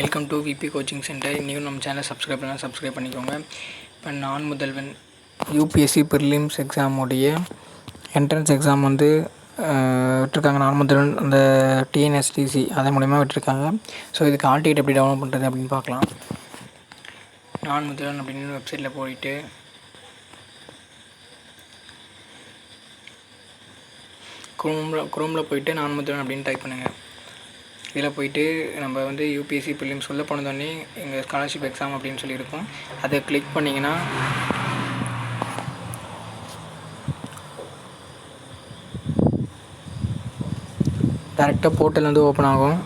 Welcome to VP coaching centre இன்றைக்கும் நம்ம channel subscribe பண்ணால் சப்ஸ்கிரைப் பண்ணிக்கோங்க. இப்போ நான் முதல்வன் யூபிஎஸ்சி ப்ரிலிம்ஸ் எக்ஸாமுடைய என்ட்ரன்ஸ் எக்ஸாம் வந்து விட்டுருக்காங்க. நான் முதல்வன் அந்த டிஎன்எஸ்டிசி அதன் மூலிமா விட்டுருக்காங்க. ஸோ இதுக்கு ஆல்டிகேட் எப்படி டவுன்லோட் பண்ணுறது அப்படின்னு பார்க்கலாம். நான் முதல்வன் அப்படின்னு வெப்சைட்டில் போயிட்டு குரோமில் குரோமில் போயிட்டு நான் முதல்வன் அப்படின்னு டைப் பண்ணுங்கள் இதில் போயிட்டு நம்ம வந்து யூபிஎஸ்சி பிள்ளைங்க சொல்ல போனதோடனே எங்கள் ஸ்காலர்ஷிப் எக்ஸாம் அப்படின்னு சொல்லியிருக்கோம். அதை கிளிக் பண்ணிங்கன்னா டேரெக்டாக போர்ட்டல் வந்து ஓப்பன் ஆகும்.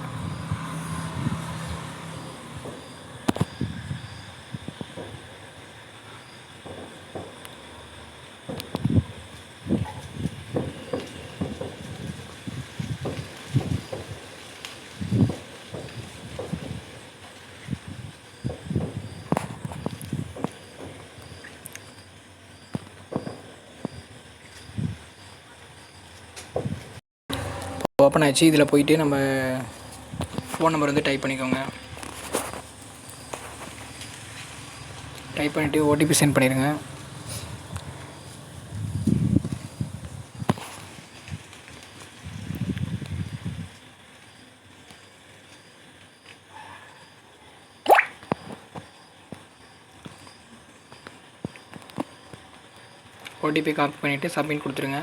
ஓப்பன் ஆச்சு இதில் போயிட்டு நம்ம ஃபோன் நம்பர் வந்து டைப் பண்ணிக்கோங்க. டைப் பண்ணிவிட்டு ஓடிபி சென்ட் பண்ணிடுங்க. ஓடிபி காப்பி பண்ணிவிட்டு சப்மிட் கொடுத்துருங்க.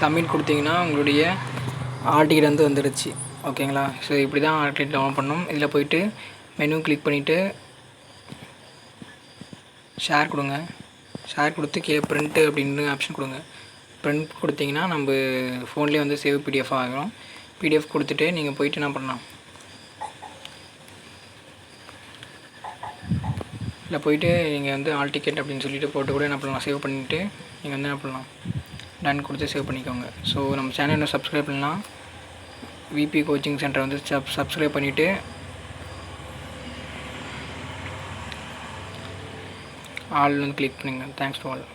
சப்மிட் கொடுத்தீங்கன்னா உங்களுடைய ஆல் டிக்கெட் வந்து வந்துடுச்சு. ஓகேங்களா? ஸோ இப்படி தான் ஆல் டவுன்லோட் பண்ணணும். இதில் போயிட்டு மெனு கிளிக் பண்ணிவிட்டு ஷேர் கொடுங்க. ஷேர் கொடுத்து கே பிரிண்ட்டு அப்படின்னு ஆப்ஷன் கொடுங்க. பிரிண்ட் கொடுத்தீங்கன்னா நம்ம ஃபோன்லேயே வந்து சேவ் பிடிஎஃப் ஆகிடும் பிடிஎஃப் கொடுத்துட்டு நீங்கள் போயிட்டு என்ன பண்ணலாம்? இல்லை போயிட்டு நீங்கள் வந்து ஆல் டிக்கெட் அப்படின்னு சொல்லிட்டு போட்டு கூட என்ன பண்ணலாம்? சேவ் பண்ணிவிட்டு நீங்கள் வந்து என்ன பண்ணலாம்? டன் கொடுத்து சேவ் பண்ணிக்கோங்க. ஸோ நம்ம சேனல் இன்னும் சப்ஸ்கிரைப் பண்ணலாம் விபி கோச்சிங் சென்டர் வந்து சப் சப்ஸ்கிரைப் பண்ணிவிட்டு ஆல் வந்து கிளிக் பண்ணுங்கள் தேங்க்ஸ் டு ஆல்